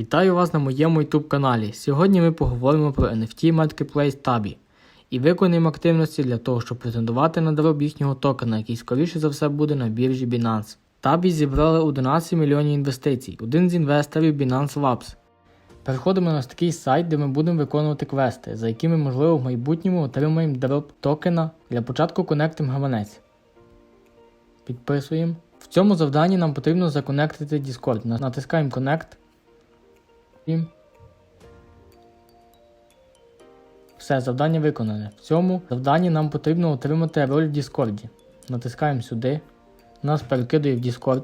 Вітаю вас на моєму YouTube каналі. Сьогодні ми поговоримо про NFT Marketplace Tabby і виконуємо активності для того, щоб претендувати на дороб їхнього токена, який скоріше за все буде на біржі Binance. Tabby зібрали 11 мільйонів інвестицій, один з інвесторів Binance Labs. Переходимо на такий сайт, де ми будемо виконувати квести, за якими можливо в майбутньому отримаємо дроп токена. Для початку конектимо гаманець. Підписуємо. В цьому завданні нам потрібно законектити Discord. Натискаємо Connect. І Все, завдання виконане. В цьому завданні нам потрібно отримати роль в Discord. Натискаємо сюди. Нас перекидує в Discord.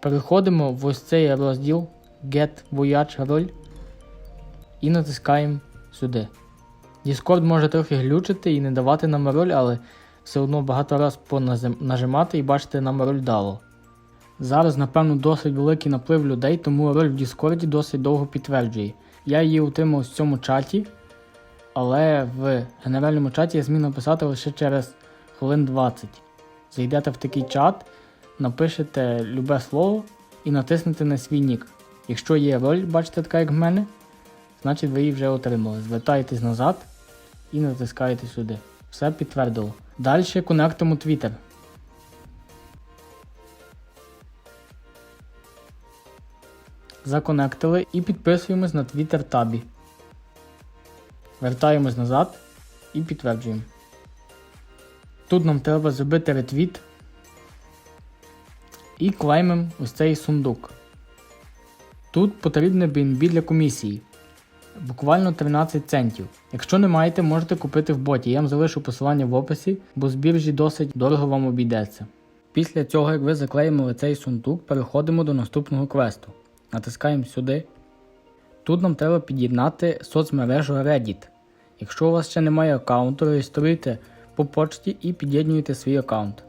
Переходимо в ось цей розділ Get Voyage роль і натискаємо сюди. Discord може трохи глючити і не давати нам роль, але все одно багато раз понажимати і бачите, нам роль дало. Зараз, напевно, досить великий наплив людей, тому роль в Діскорді досить довго підтверджує. Я її отримав в цьому чаті, але в генеральному чаті я зміг написати лише через хвилин 20. Зайдете в такий чат, напишете любе слово і натиснете на свій нік. Якщо є роль, бачите, така як в мене, значить ви її вже отримали. Звертаєтесь назад і натискаєте сюди. Все підтвердило. Далі конектимо Twitter. Законектили і підписуємось на Twitter табі. Вертаємось назад і підтверджуємо. Тут нам треба зробити ретвіт і клеймимо ось цей сундук. Тут потрібне BNB для комісії. Буквально 13 центів. Якщо не маєте, можете купити в боті. Я вам залишу посилання в описі, бо з біржі досить дорого вам обійдеться. Після цього, як ви заклеїмо цей сундук, переходимо до наступного квесту. Натискаємо сюди. Тут нам треба під'єднати соцмережу Reddit. Якщо у вас ще немає аккаунту, реєструйте по почті і під'єднуйте свій аккаунт.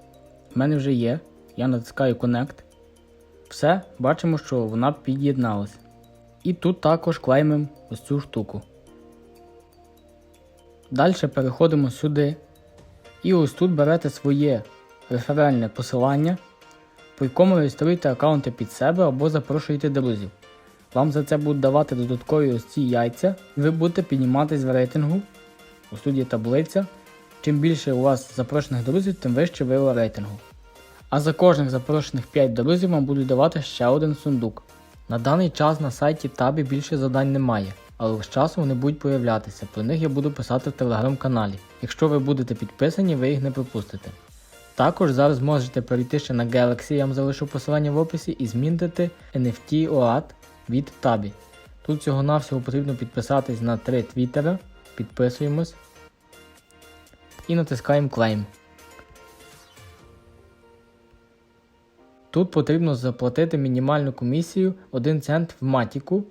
У мене вже є. Я натискаю Connect. Все, бачимо, що вона під'єдналась. І тут також клеймимо ось цю штуку. Далі переходимо сюди. І ось тут берете своє реферальне посилання, по якому реєструєте аккаунти під себе або запрошуєте друзів. Вам за це будуть давати додаткові ось яйця, і ви будете підніматись в рейтингу. Ось тут таблиця. Чим більше у вас запрошених друзів, тим вище ви у рейтингу. А за кожних запрошених 5 друзів вам будуть давати ще один сундук. На даний час на сайті Табі більше завдань немає, але з часом вони будуть появлятися. Про них я буду писати в телеграм-каналі. Якщо ви будете підписані, ви їх не пропустите. Також зараз можете перейти ще на Galaxy, я вам залишу посилання в описі, і змінити NFT OAT від Tabі. Тут всього-навсього потрібно підписатись на 3 твіттера, підписуємось і натискаємо Claim. Тут потрібно заплатити мінімальну комісію 1 цент в матіку.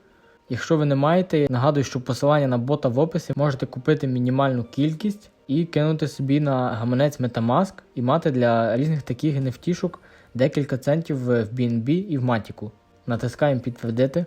Якщо ви не маєте, нагадую, що посилання на бота в описі можете купити мінімальну кількість і кинути собі на гаманець Metamask і мати для різних таких NFT-шок декілька центів в BNB і в матіку. Натискаємо підтвердити.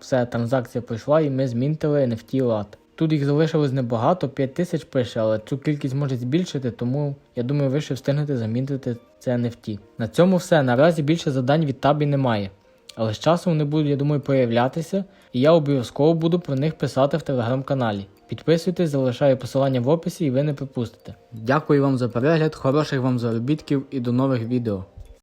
Все, транзакція пройшла і ми змінтили NFT OAT. Тут їх залишилось небагато, 5000 пише, але цю кількість може збільшити, тому я думаю, ви ще встигнете замінити це NFT. На цьому все. Наразі більше завдань від табі немає. Але з часом вони будуть, я думаю, появлятися, і я обов'язково буду про них писати в телеграм-каналі. Підписуйтесь, залишаю посилання в описі і ви не пропустите. Дякую вам за перегляд, хороших вам заробітків і до нових відео.